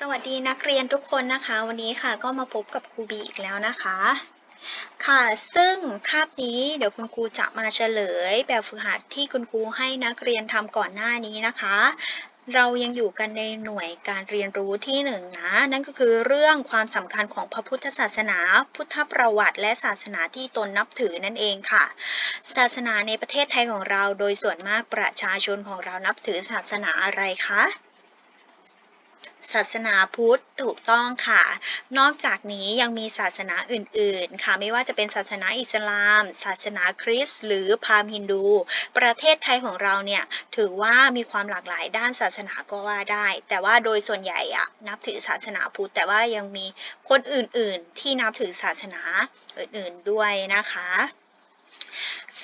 สวัสดีนักเรียนทุกคนนะคะ วันนี้ค่ะก็มาพบกับครูบีอีกแล้วนะคะ ค่ะซึ่งคาบนี้เดี๋ยวคุณครูจะมาเฉลย แบบฝึกหัดที่คุณครูให้นักเรียนทำก่อนหน้านี้นะคะ เรายังอยู่กันในหน่วยการเรียนรู้ที่หนึ่งนะนั่นก็คือเรื่องความสำคัญของพระพุทธศาสนา พุทธประวัติและศาสนาที่ตนนับถือนั่นเองค่ะ ศาสนาในประเทศไทยของเราโดยส่วนมากประชาชนของเรานับถือศาสนาอะไรคะ ศาสนาพุทธถูกต้องค่ะ นอกจากนี้ยังมีศาสนาอื่นๆ ค่ะ ไม่ว่าจะเป็นศาสนาอิสลาม ศาสนาคริสต์หรือพราหมณ์ฮินดู ประเทศไทยของเราเนี่ยถือว่ามีความหลากหลายด้านศาสนาก็ว่าได้ แต่ว่าโดยส่วนใหญ่อะนับถือศาสนาพุทธ แต่ว่ายังมีคนอื่นๆ ที่นับถือศาสนาอื่นๆด้วยนะคะ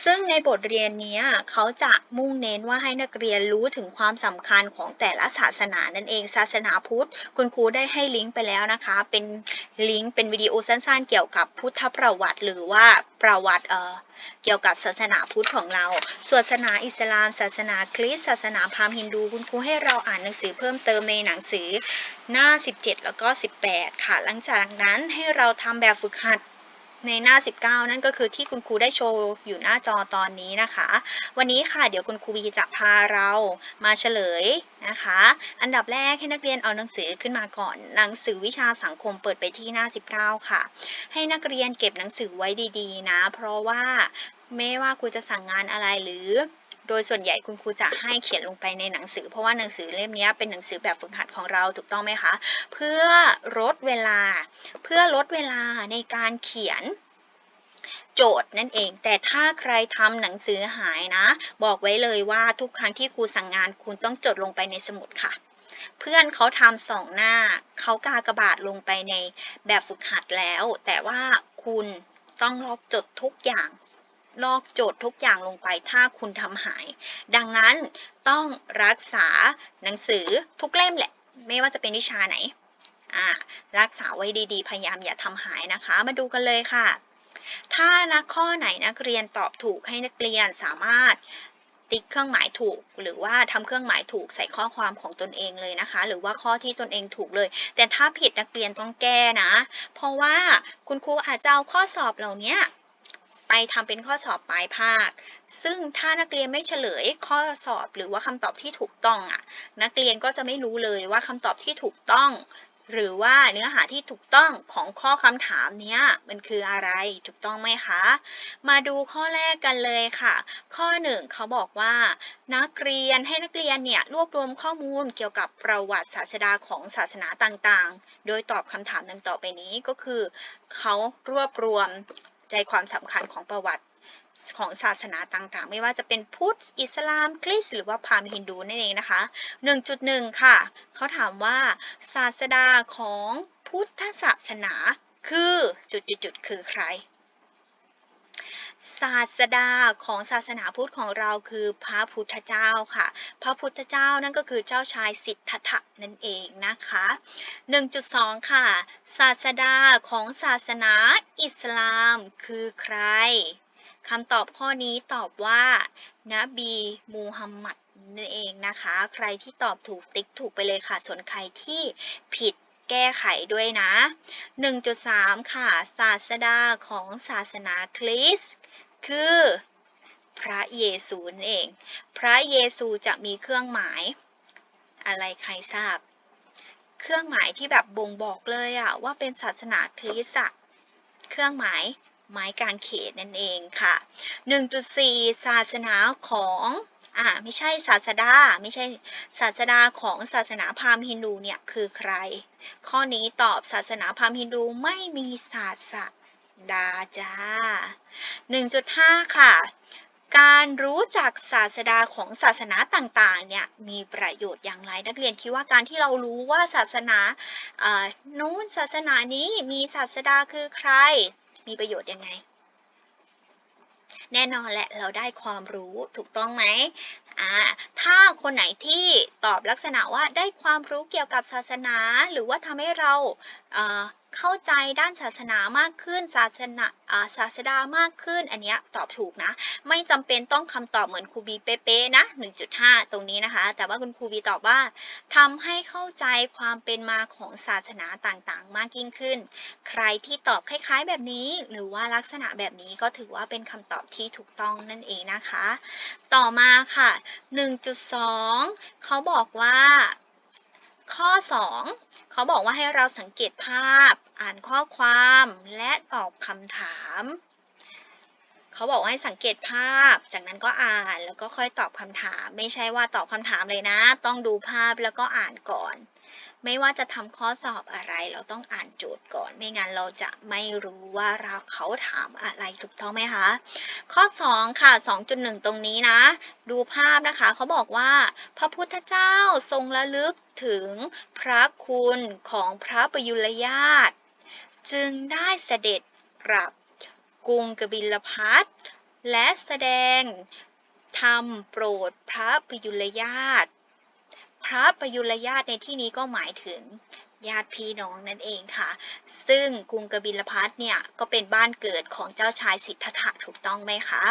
ซึ่งในบทเรียนนี้เขาจะมุ่งเน้นว่าให้นักเรียนรู้ถึงความสำคัญของแต่ละศาสนานั่นเอง ศาสนาพุทธ คุณครูได้ให้ลิงก์ไปแล้วนะคะ เป็นลิงก์เป็นวิดีโอสั้นๆ เกี่ยวกับพุทธประวัติ หรือว่าประวัติเอ่อเกี่ยวกับศาสนาพุทธของเรา ศาสนาอิสลาม ศาสนาคริสต์ ศาสนาพราหมณ์ฮินดู คุณครูให้เราอ่านหนังสือเพิ่มเติมในหนังสือหน้า 17 แล้วก็ 18 ค่ะ หลังจากนั้นให้เราทำแบบฝึกหัด ในหน้า 19 นั่นก็คือที่คุณครูได้โชว์อยู่หน้าจอตอนนี้นะคะ วันนี้ค่ะเดี๋ยวคุณครูบีจะพาเรามาเฉลยนะคะ อันดับแรกให้นักเรียนเอาหนังสือขึ้นมาก่อน หนังสือวิชาสังคมเปิดไปที่หน้า 19 ค่ะ ให้นักเรียนเก็บหนังสือไว้ดีๆ นะ เพราะว่าไม่ว่าครูจะสั่งงานอะไรหรือ โดยส่วนใหญ่คุณครูจะให้เขียนลงไปในหนังสือ เพราะว่าหนังสือเล่มนี้เป็นหนังสือแบบฝึกหัดของเราถูกต้องไหมคะ เพื่อลดเวลา เพื่อลดเวลาในการเขียนโจทย์นั่นเอง แต่ถ้าใครทำหนังสือหายนะ บอกไว้เลยว่าทุกครั้งที่ครูสั่งงานคุณต้องจดลงไปในสมุดค่ะ เพื่อนเขาทำสองหน้า เขากากระบาทลงไปในแบบฝึกหัดแล้ว แต่ว่าคุณต้องลอกจดทุกอย่าง ลอกโจทย์ทุกอย่างลงไปถ้าคุณทำหาย ดังนั้นต้องรักษาหนังสือทุกเล่มแหละ ไม่ว่าจะเป็นวิชาไหน รักษาไว้ดีๆ พยายามอย่าทำหายนะคะ มาดูกันเลยค่ะ ถ้านักข้อไหนนักเรียนตอบถูกให้นักเรียนสามารถติ๊กเครื่องหมายถูก หรือว่าทำเครื่องหมายถูกใส่ข้อความของตนเองเลยนะคะ หรือว่าข้อที่ตนเองถูกเลย แต่ถ้าผิดนักเรียนต้องแก้นะ เพราะว่าคุณครูอาจจะเอาข้อสอบเหล่านี้ ไปทำเป็นข้อสอบปลายภาค ซึ่งถ้านักเรียนไม่เฉลยข้อสอบหรือว่าคำตอบที่ถูกต้องอะ นักเรียนก็จะไม่รู้เลยว่าคำตอบที่ถูกต้อง หรือว่าเนื้อหาที่ถูกต้องของข้อคำถามเนี้ยมันคืออะไรถูกต้องไหมคะ มาดูข้อแรกกันเลยค่ะ ข้อหนึ่งเขาบอกว่า นักเรียนให้นักเรียนเนี่ยรวบรวมข้อมูลเกี่ยวกับประวัติศาสดาของศาสนาต่างๆ โดยตอบคำถามดังต่อไปนี้ก็คือเขารวบรวม ใจความสำคัญของประวัติของศาสนาต่างๆ ไม่ว่าจะเป็นพุทธ อิสลาม คริสต์หรือว่าพราหมณ์ฮินดูนั่นเองนะคะ 1.1 ค่ะ เขาถามว่าศาสดาของพุทธศาสนาคือจุดๆคือใคร ศาสดาของศาสนาพุทธของเราคือพระพุทธเจ้าค่ะ พระพุทธเจ้านั่นก็คือเจ้าชายสิทธัตถะนั่นเองนะคะ 1.2 ค่ะ ศาสดาของศาสนาอิสลามคือใครคำตอบข้อนี้ตอบว่านบีมูฮัมหมัดนั่นเองนะคะ ใครที่ตอบถูกติ๊กถูกไปเลยค่ะ ส่วนใครที่ผิด แก้ไขด้วยนะ 1.3 ค่ะ ศาสดาของศาสนาคริสต์คือพระเยซูนั่นเอง พระเยซูจะมีเครื่องหมาย อะไรใครทราบ เครื่องหมายที่แบบบ่งบอกเลยอะว่าเป็นศาสนาคริสต์อะเครื่องหมายไม้กางเขนนั่นเองค่ะ 1.4 ศาสนาของ อ่าไม่ใช่ศาสดา ไม่ใช่ศาสดาของศาสนาพราหมณ์ฮินดูเนี่ยคือใคร ข้อนี้ตอบศาสนาพราหมณ์ฮินดูไม่มีศาสดาจ้า 1.5 ค่ะ การรู้จักศาสดาของศาสนาต่างๆเนี่ยมีประโยชน์อย่างไรนักเรียนคิดว่าการที่เรารู้ว่าศาสนาอ่อนู้นศาสนานี้มีศาสดาคือใคร มีประโยชน์ยังไง แน่นอนแหละเราได้ความรู้ถูกต้องไหมอ่าถ้าคนไหนที่ตอบลักษณะว่าได้ความรู้เกี่ยวกับศาสนา หรือว่าทำให้เราเเข้าใจด้านศาสนามากขึ้น ศาสนาอาศาสดามากขึ้น อันเนี้ยตอบถูกนะ ไม่จำเป็นต้องคำตอบเหมือนครูบีเป๊ะๆนะ 1.5 ตรงนี้นะคะ แต่ว่าคุณครูบีตอบว่าทำให้เข้าใจความเป็นมาของศาสนาต่างๆ มากยิ่งขึ้น ใครที่ตอบคล้ายๆ แบบนี้ หรือว่าลักษณะแบบนี้ก็ถือว่าเป็นคำตอบที่ถูกต้องนั่นเองนะคะ ต่อมาค่ะ 1.2 เขาบอกว่า ข้อ 2 เขาบอกว่าให้เราสังเกตภาพ อ่านข้อความและตอบคำถาม เขาบอกว่าให้สังเกตภาพ จากนั้นก็อ่านแล้วก็ค่อยตอบคำถาม ไม่ใช่ว่าตอบคำถามเลยนะ ต้องดูภาพแล้วก็อ่านก่อน ไม่ว่าจะทำข้อสอบอะไร เราต้องอ่านโจทย์ก่อน ไม่งั้นเราจะไม่รู้ว่าเราเขาถามอะไรถูกต้องไหมคะ ข้อ 2 ค่ะ 2.1 ตรงนี้นะ ดูภาพนะคะเขาบอกว่า พระพุทธเจ้าทรงระลึกถึงพระคุณของพระประยุรญาตจึงได้เสด็จกลับกรุงกบิลพัทและแสดงธรรมโปรดพระปยุรญาต พระประยุรญาติในที่นี้ก็หมายถึงญาติพี่น้องนั่นเองค่ะ ซึ่งกรุงกบิลพัทเนี่ยก็เป็นบ้านเกิดของเจ้าชายสิทธัตถะถูกต้องไหมคะ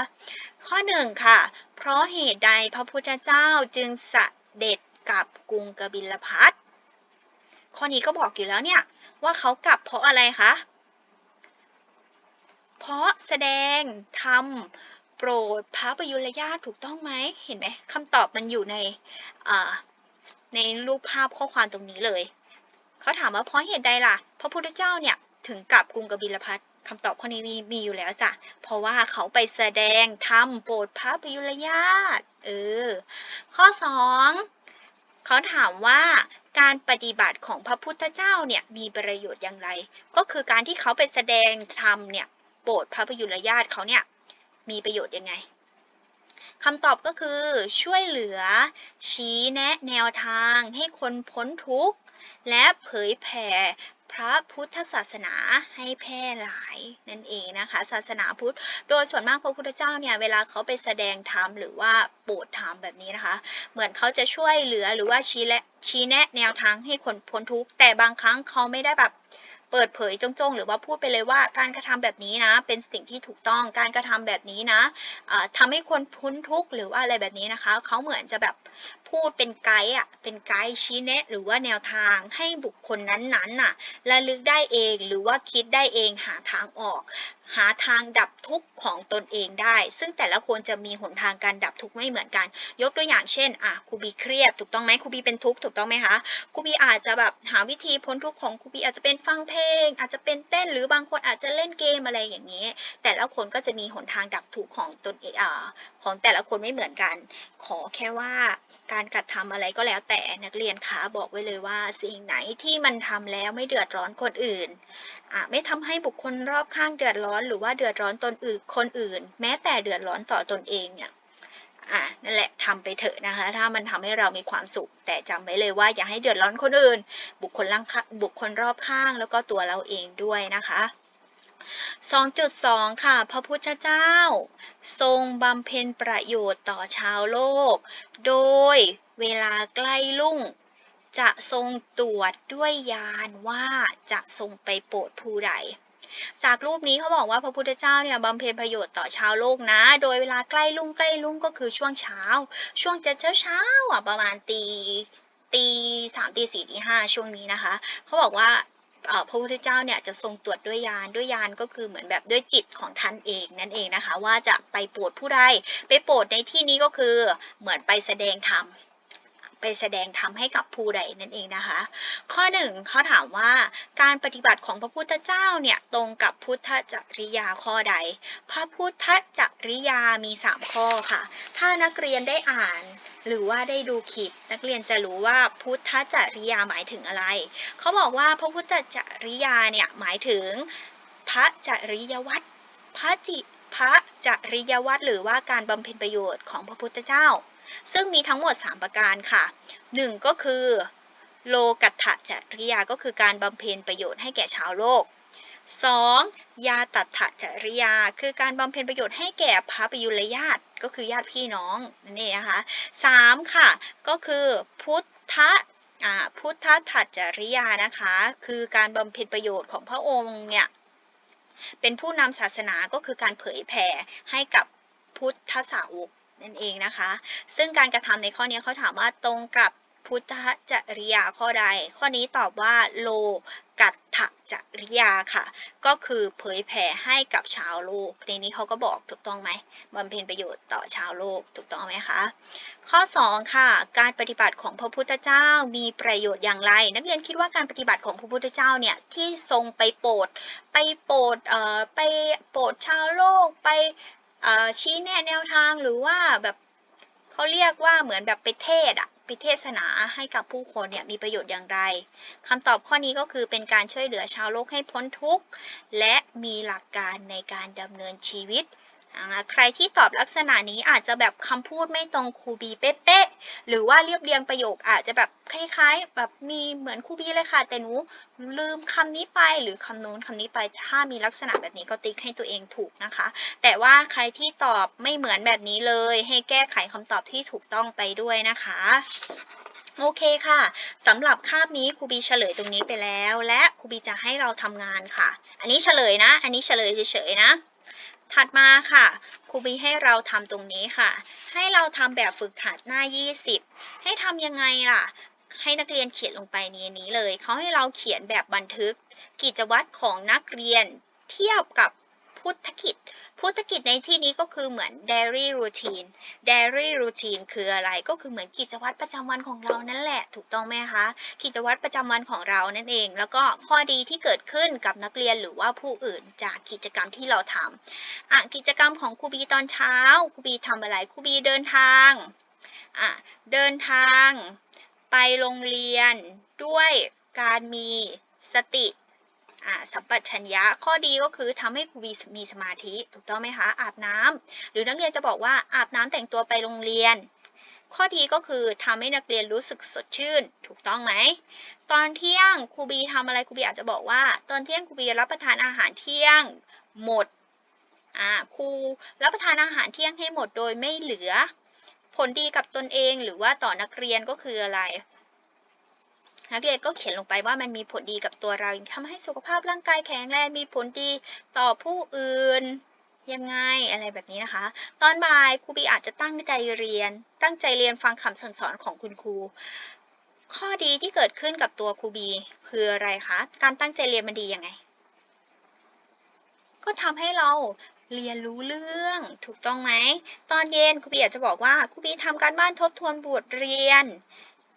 ข้อหนึ่งค่ะ เพราะเหตุใดพระพุทธเจ้าจึงสเสด็จกับกรุงกบิลพัทข้อนี้ก็บอกอยู่แล้วเนี่ยว่าเขากลับเพราะอะไรคะ เพราะแสดงธรรมโปรดพระประยุรญาติถูกต้องไหม เห็นไหมคำตอบมันอยู่ในอ่า ในรูปภาพข้อความตรงนี้เลย เขาถามว่าเพราะเหตุใดล่ะ พระพุทธเจ้าเนี่ยถึงกลับกรุงกบิลพัทคำตอบข้อนี้มีมีอยู่แล้วจ้ะ เพราะว่าเขาไปแสดงธรรมโปรดพระปยุรญาตเออ ข้อสองเขาถามว่าการปฏิบัติของพระพุทธเจ้าเนี่ยมีประโยชน์อย่างไร ก็คือการที่เขาไปแสดงธรรมเนี่ยโปรดพระประยุรญาตเขาเนี่ยมีประโยชน์ยังไง คำตอบก็คือ ช่วยเหลือ ชี้แนะแนวทางให้คนพ้นทุกข์ และเผยแผ่พระพุทธศาสนาให้แพร่หลายนั่นเองนะคะ ศาสนาพุทธ โดยส่วนมากพระพุทธเจ้าเนี่ยเวลาเขาไปแสดงธรรมหรือว่าโปรดธรรมแบบนี้นะคะ เหมือนเขาจะช่วยเหลือหรือว่าชี้และชี้แนะแนวทางให้คนพ้นทุกข์แต่บางครั้งเขาไม่ได้แบบ เปิดเผยจงๆ หรือว่าพูดไปเลยว่าการกระทำแบบนี้นะ เป็นสิ่งที่ถูกต้องการกระทำแบบนี้นะทำทำให้คนพ้นทุกข์หรือว่าอะไรแบบนี้นะคะเขาเหมือนจะแบบ พูดเป็นไกด์อะเป็นไกด์ชี้แนะ หรือว่าแนวทางให้บุคคลนั้นๆน่ะระลึกได้เองหรือว่าคิดได้เองหาทางออก หาทางดับทุกข์ของตนเองได้ ซึ่งแต่ละคนจะมีหนทางการดับทุกข์ไม่เหมือนกัน ยกตัวอย่างเช่นอะครูบีเครียดถูกต้องไหมครูบีเป็นทุกข์ถูกต้องไหมคะครูบีอาจจะแบบหาวิธีพ้นทุกข์ของครูบีอาจจะเป็นฟังเพลง อาจจะเป็นเต้นหรือบางคนอาจจะเล่นเกมอะไรอย่างนี้ แต่ละคนก็จะมีหนทางดับทุกข์ของตนเองอ่าของแต่ละคนไม่เหมือนกัน ขอแค่ว่า การกระทำอะไรก็แล้วแต่นักเรียนคะบอกไว้เลยว่าสิ่งไหนที่มันทำแล้วไม่เดือดร้อนคนอื่นไม่ทำให้บุคคลรอบข้างเดือดร้อน หรือว่าเดือดร้อนตนอื่นคนอื่น แม้แต่เดือดร้อนต่อตนเองเนี่ยอะนั่นแหละทำไปเถอะนะคะ ถ้ามันทำให้เรามีความสุข แต่จำไว้เลยว่าอย่าให้เดือดร้อนคนอื่น บุคคลล่างบุคคลรอบข้าง แล้วก็ตัวเราเองด้วยนะคะ 2.2 ค่ะ พระพุทธเจ้า ทรงบำเพ็ญประโยชน์ต่อชาวโลก โดยเวลาใกล้ลุ่ง จะทรงตรวจด้วยยานว่าจะทรงไปโปรดผู้ใด จากรูปนี้เขาบอกว่าพระพุทธเจ้าเนี่ยบำเพ็ญประโยชน์ต่อชาวโลกนะ โดยเวลาใกล้ลุ่งใกล้ลุ่งก็คือช่วงเช้า ช่วงจะเช้าเช้าอะประมาณตีตีสามตีสี่ตีห้าช่วงนี้นะคะ เขาบอกว่า พระพุทธเจ้าเนี่ยจะทรงตรวจด้วยยานด้วยยานก็คือเหมือนแบบด้วยจิตของท่านเองนั่นเองนะคะ ว่าจะไปโปรดผู้ใดไปโปรดในที่นี้ก็คือเหมือนไปแสดงธรรม ไปแสดงธรรมให้กับผู้ใดนั่นเองนะคะ ข้อหนึ่งเขาถามว่าการปฏิบัติของพระพุทธเจ้าเนี่ยตรงกับพุทธจริยาข้อใด พระพุทธจริยามี 3 ข้อค่ะ ถ้านักเรียนได้อ่านหรือว่าได้ดูคลิปนักเรียนจะรู้ว่าพุทธจริยาหมายถึงอะไร เขาบอกว่าพระพุทธจริยาเนี่ยหมายถึงพระจริยวัตรพระจิพระจริยวัตรหรือว่าการบำเพ็ญประโยชน์ของพระพุทธเจ้า ซึ่งมีทั้งหมด 3 ประการค่ะ 1 ก็คือ โลกัตถจริยาก็คือการบำเพ็ญประโยชน์ให้แก่ชาวโลก 2. ยาตัตถจริยา คือการบำเพ็ญประโยชน์ให้แก่พระประยุรญาติก็คือญาติพี่น้องนั่นเองนะคะสามค่ะ ก็คือพุทธพุทธถัจจริยานะคะ คือการบำเพ็ญประโยชน์ของพระองค์เนี่ย เป็นผู้นำศาสนาก็คือการเผยแผ่ให้กับพุทธสาวก นั่นเองนะคะ ซึ่งการกระทำในข้อนี้เขาถามว่าตรงกับพุทธจริยาข้อใด ข้อนี้ตอบว่าโลกัตถจริยาค่ะ ก็คือเผยแผ่ให้กับชาวโลก ในนี้เขาก็บอกถูกต้องไหมบำเพ็ญประโยชน์ต่อชาวโลกถูกต้องไหมคะ ข้อ 2 ค่ะ การปฏิบัติของพระพุทธเจ้ามีประโยชน์อย่างไร นักเรียนคิดว่าการปฏิบัติของพระพุทธเจ้าเนี่ยที่ทรงไปโปรดไปโปรดเอ่อไปโปรดชาวโลกไป ชี้แนะแนวทางหรือว่าแบบเขาเรียกว่าเหมือนแบบไปเทศอะไปเทศนาให้กับผู้คนเนี่ยมีประโยชน์อย่างไรคำตอบข้อนี้ก็คือเป็นการช่วยเหลือชาวโลกให้พ้นทุกข์ และมีหลักการในการดำเนินชีวิต อ่าใครที่ตอบลักษณะนี้อาจจะแบบคำพูดไม่ตรงครูบีเป๊ะๆหรือว่าเรียบเรียงประโยคอาจจะแบบคล้ายๆ แบบมีเหมือนครูบีเลยค่ะ แต่หนูลืมคำนี้ไปหรือคำนู้นคำนี้ไปถ้ามีลักษณะแบบนี้ก็ติ๊กให้ตัวเองถูกนะคะ แต่ว่าใครที่ตอบไม่เหมือนแบบนี้เลย ให้แก้ไขคำตอบที่ถูกต้องไปด้วยนะคะโอเคค่ะสำหรับคาบนี้ครูบีเฉลยตรงนี้ไปแล้ว และครูบีจะให้เราทำงานค่ะ อันนี้เฉลยนะ อันนี้เฉลยเฉยๆนะ ถัดมาค่ะครูบีให้เราทำตรงนี้ค่ะ ให้เราทำแบบฝึกหัดหน้า 20 ให้ทำยังไงล่ะ ให้นักเรียนเขียนลงไปนี้นี้เลย เขาให้เราเขียนแบบบันทึก กิจวัตรของนักเรียนเทียบกับพุทธ พุทธกิจในที่นี้ก็คือเหมือน daily routine daily routine คืออะไรก็คือเหมือนกิจวัตรประจำวันของเรานั่นแหละ ถูกต้องไหมคะ กิจวัตรประจำวันของเรานั่นเอง แล้วก็ข้อดีที่เกิดขึ้นกับนักเรียนหรือว่าผู้อื่นจากกิจกรรมที่เราทำอะกิจกรรมของครูบีตอนเช้าครูบีทำอะไรครูบีเดินทางอะเดินทางไปโรงเรียนด้วยการมีสติ สัมปชัญญะข้อดีก็คือทำให้ครูบีมีสมาธิถูกต้องไหมคะอาบน้ำหรือนักเรียนจะบอกว่าอาบน้ำแต่งตัวไปโรงเรียน ข้อดีก็คือทำให้นักเรียนรู้สึกสดชื่น ถูกต้องไหมตอนเที่ยงครูบีทำอะไรครูบีอาจจะบอกว่า ตอนเที่ยงครูบีรับประทานอาหารเที่ยงหมดครูรับประทานอาหารเที่ยงให้หมดโดยไม่เหลือ ผลดีกับตนเองหรือว่าต่อนักเรียนก็คืออะไร นักเรียนก็เขียนลงไปว่ามันมีผลดีกับตัวเราทำให้สุขภาพร่างกายแข็งแรงมีผลดีต่อผู้อื่นยังไงอะไรแบบนี้นะคะ ตอนบ่ายครูบีอาจจะตั้งใจเรียน ตั้งใจเรียนฟังคำสั่งสอนของคุณครูข้อดีที่เกิดขึ้นกับตัวครูบีคืออะไรคะ การตั้งใจเรียนมันดียังไง ก็ทำให้เราเรียนรู้เรื่องถูกต้องไหม ตอนเย็นครูบีอาจจะบอกว่าครูบีทำการบ้านทบทวนบทเรียน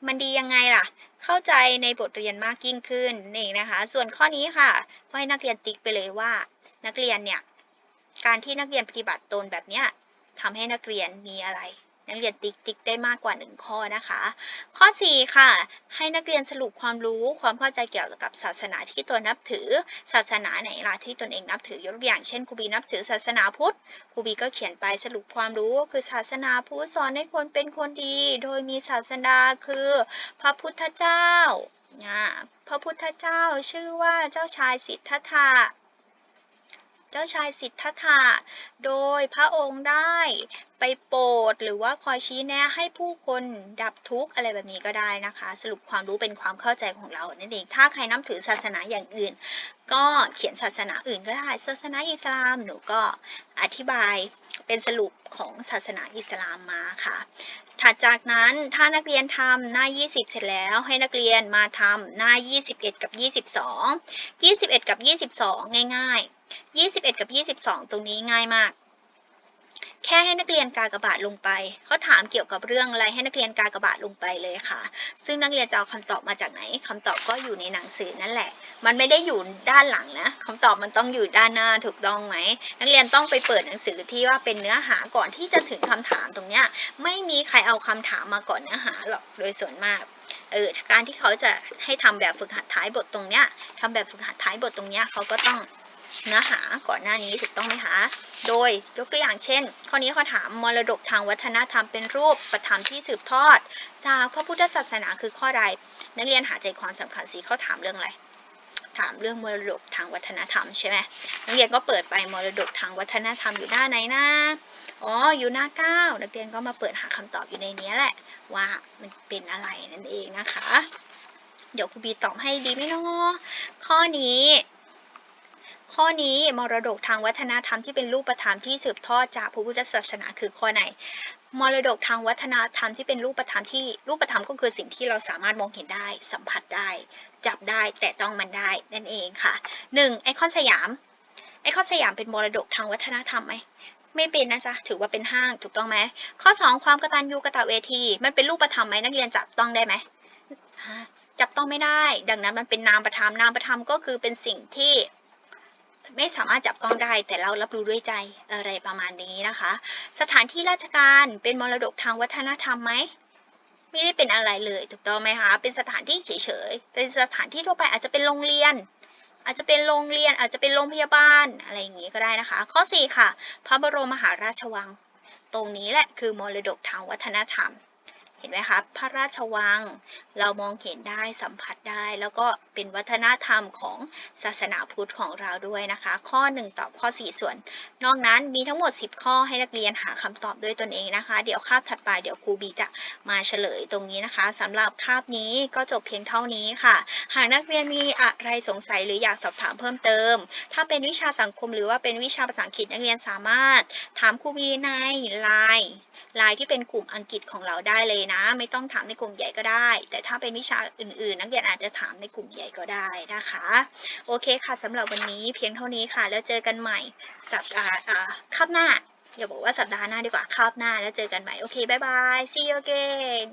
มันดียังไงล่ะ เข้าใจในบทเรียนมากยิ่งขึ้นนี่นะคะ ส่วนข้อนี้ค่ะก็ให้นักเรียนติ๊กไปเลยว่า นักเรียนเนี่ย การที่นักเรียนปฏิบัติตนแบบเนี้ยทำให้นักเรียนมีอะไร นักเรียนติ๊กติ๊กได้มากกว่าหนึ่งข้อนะคะ ข้อ 4 ค่ะ ให้นักเรียนสรุปความรู้ความเข้าใจเกี่ยวกับศาสนาที่ตนนับถือ ศาสนาไหนล่ะที่ตนเองนับถือยกตัวอย่างเช่นครูบีนับถือศาสนาพุทธครูบีก็เขียนไปสรุปความรู้คือศาสนาพุทธสอนให้คนเป็นคนดี โดยมีศาสดาคือพระพุทธเจ้าพระพุทธเจ้าชื่อว่าเจ้าชายสิทธัตถะ เจ้าชายสิทธัตถะ โดยพระองค์ได้ไปโปรดหรือว่าคอยชี้แนะให้ผู้คนดับทุกข์อะไรแบบนี้ก็ได้นะคะ สรุปความรู้เป็นความเข้าใจของเรานั่นเอง ถ้าใครนับถือศาสนาอย่างอื่น ก็เขียนศาสนาอื่นก็ได้ ศาสนาอิสลามหนูก็อธิบายเป็นสรุปของศาสนาอิสลามมาค่ะ ถัดจากนั้นถ้านักเรียนทำหน้า 20 เสร็จแล้วให้นักเรียนมาทำหน้า 21 กับ 22 21 กับ 22 ง่าย ๆ 21 กับ 22 ตรงนี้ง่ายมาก แค่ให้นักเรียนกากบาทลงไป เขาถามเกี่ยวกับเรื่องอะไรให้นักเรียนกากบาทลงไปเลยค่ะ ซึ่งนักเรียนจะเอาคำตอบมาจากไหนคำตอบก็อยู่ในหนังสือนั่นแหละ มันไม่ได้อยู่ด้านหลังนะคำตอบมันต้องอยู่ด้านหน้าถูกต้องไหม นักเรียนต้องไปเปิดหนังสือที่ว่าเป็นเนื้อหาก่อนที่จะถึงคำถามตรงเนี้ย ไม่มีใครเอาคำถามมาก่อนเนื้อหาหรอก โดยส่วนมากเออการที่เขาจะให้ทำแบบฝึกหัดท้ายบทตรงเนี้ยทำแบบฝึกหัดท้ายบทตรงเนี้ยเขาก็ต้อง เนื้อหาก่อนหน้านี้ถูกต้องไหมคะ โดยยกตัวอย่างเช่น ข้อนี้เขาถามมรดกทางวัฒนธรรมเป็นรูปประธรรมที่สืบทอด จากพระพุทธศาสนาคือข้อใด นักเรียนหาใจความสำคัญสิเขาถามเรื่องอะไร ถามเรื่องมรดกทางวัฒนธรรมใช่ไหมนักเรียนก็เปิดไปมรดกทางวัฒนธรรมอยู่หน้าไหนนะอ๋อ อยู่หน้าเก้านักเรียนก็มาเปิดหาคำตอบอยู่ในนี้แหละ ว่ามันเป็นอะไรนั่นเองนะคะ เดี๋ยวครูบีตอบให้ดีไหมเนาะข้อนี้ ข้อนี้มรดกทางวัฒนธรรมที่เป็นรูปธรรมที่สืบทอดจากพระพุทธศาสนาคือข้อไหน มรดกทางวัฒนธรรมที่เป็นรูปธรรมที่รูปธรรมก็คือสิ่งที่เราสามารถมองเห็นได้ สัมผัสได้ จับได้แต่ต้องมันได้นั่นเองค่ะหนึ่งไอคอนสยาม ไอคอนสยามเป็นมรดกทางวัฒนธรรมไหมไม่เป็นนะจ๊ะ ถือว่าเป็นห้างถูกต้องไหม ข้อสองความกตัญญูกตเวที มันเป็นรูปธรรมไหมนักเรียนจับต้องได้ไหมจับต้องไม่ได้ ดังนั้นมันเป็นนามประธรรมนามประธรรมก็คือเป็นสิ่งที่ ไม่สามารถจับต้องได้ แต่เรารับรู้ด้วยใจอะไรประมาณนี้นะคะ สถานที่ราชการเป็นมรดกทางวัฒนธรรมไหมไม่ได้เป็นอะไรเลยถูกต้องไหมคะเป็นสถานที่เฉยๆเป็นสถานที่ทั่วไปอาจจะเป็นโรงเรียน อาจจะเป็นโรงเรียนอาจจะเป็นโรงพยาบาลอะไรอย่างนี้ก็ได้นะคะ ข้อ 4 ค่ะ พระบรมมหาราชวัง ตรงนี้แหละคือมรดกทางวัฒนธรรม เห็นไหมคะพระราชวัง เรามองเห็นได้สัมผัสได้ แล้วก็เป็นวัฒนธรรมของศาสนาพุทธของเราด้วยนะคะ ข้อ 1 ตอบข้อ 4 ส่วน นอกนั้นมีทั้งหมด 10 ข้อให้นักเรียนหาคำตอบด้วยตนเองนะคะ เดี๋ยวคาบถัดไปเดี๋ยวครูบีจะมาเฉลยตรงนี้นะคะสำหรับคาบนี้ก็จบเพียงเท่านี้ค่ะ หากนักเรียนมีอะไรสงสัยหรืออยากสอบถามเพิ่มเติม ถ้าเป็นวิชาสังคมหรือว่าเป็นวิชาภาษาอังกฤษนักเรียนสามารถถามครูบีในไลน์ ไลน์ที่เป็นกลุ่มอังกฤษของเราได้เลยนะ ไม่ต้องถามในกลุ่มใหญ่ก็ได้ แต่ถ้าเป็นวิชาอื่นๆ นักเรียนอาจจะถามในกลุ่มใหญ่ก็ได้นะคะ โอเคค่ะสำหรับวันนี้เพียงเท่านี้ค่ะ แล้วเจอกันใหม่สัปดาห์คาบหน้าอย่าบอกว่าสัปดาห์หน้าดีกว่าคาบหน้าแล้วเจอกันใหม่ โอเคบายบาย see you again